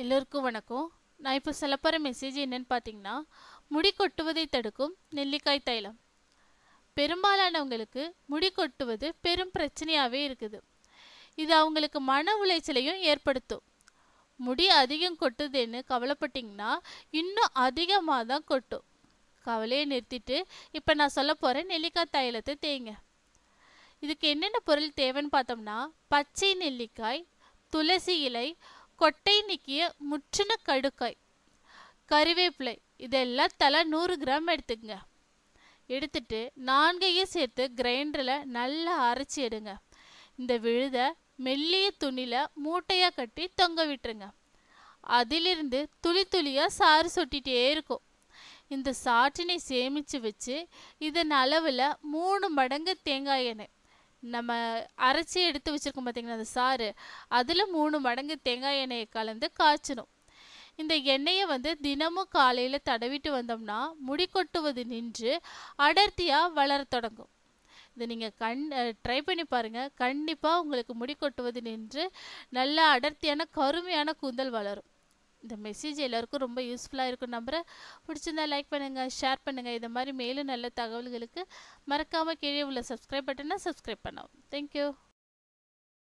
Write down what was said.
எல்லோருக்கும் வணக்கம். நான் இப்போ சொல்ல போகிற மெசேஜ் என்னென்னு பார்த்தீங்கன்னா முடி கொட்டுவதை தடுக்கும் நெல்லிக்காய் தைலம். பெரும்பாலானவங்களுக்கு முடி கொட்டுவது பெரும் பிரச்சனையாகவே இருக்குது. இது அவங்களுக்கு மன உளைச்சலையும் ஏற்படுத்தும். முடி அதிகம் கொட்டுதுன்னு கவலைப்பட்டிங்கன்னா இன்னும் அதிகமாக தான் கொட்டும். கவலையை நிறுத்திட்டு இப்போ நான் சொல்ல போகிற நெல்லிக்காய் தைலத்தை தேய்ங்க. இதுக்கு என்னென்ன பொருள் தேவைன்னு பார்த்தோம்னா பச்சை நெல்லிக்காய் துளசி இலை கொட்டை நிக்கிய முற்றின கடுக்காய். கறிவேப்பிலை இதெல்லாம் தலை நூறு கிராம் எடுத்துக்கங்க. எடுத்துட்டு நான்கையும் சேர்த்து கிரைண்டரில் நல்லா அரைச்சி எடுங்க. இந்த விழுத மெல்லிய துணியில் மூட்டையாக கட்டி தொங்க விட்டுருங்க. அதிலிருந்து துளி துளியாக சாறு சொட்டிகிட்டே இருக்கும். இந்த சாற்றினை சேமித்து வச்சு இதன் அளவில் மூணு மடங்கு தேங்காய் எண்ணெய். நம்ம அரைச்சி எடுத்து வச்சுருக்கோம் பார்த்திங்கன்னா அந்த சாறு. அதில் மூணு மடங்கு தேங்காய் எண்ணெயை கலந்து காய்ச்சணும். இந்த எண்ணெயை வந்து தினமும் காலையில் தடவிட்டு வந்தோம்னா முடி கொட்டுவது நின்று அடர்த்தியாக வளரத் தொடங்கும். இதை நீங்கள் கண் ட்ரை பண்ணி பாருங்கள் கண்டிப்பாக உங்களுக்கு முடி கொட்டுவது நின்று நல்ல அடர்த்தியான கருமையான கூந்தல் வளரும். இந்த மெசேஜ் எல்லாருக்கும் ரொம்ப யூஸ்ஃபுல்லாக இருக்கும் நம்புகிறேன் பிடிச்சிருந்தா லைக் பண்ணுங்கள் ஷேர் பண்ணுங்கள் இது மாதிரி மேலும் நல்ல தகவல்களுக்கு மறக்காமல் கீழே உள்ள சப்ஸ்கிரைப் பட்டனை சப்ஸ்கிரைப் பண்ணவும். தேங்க்யூ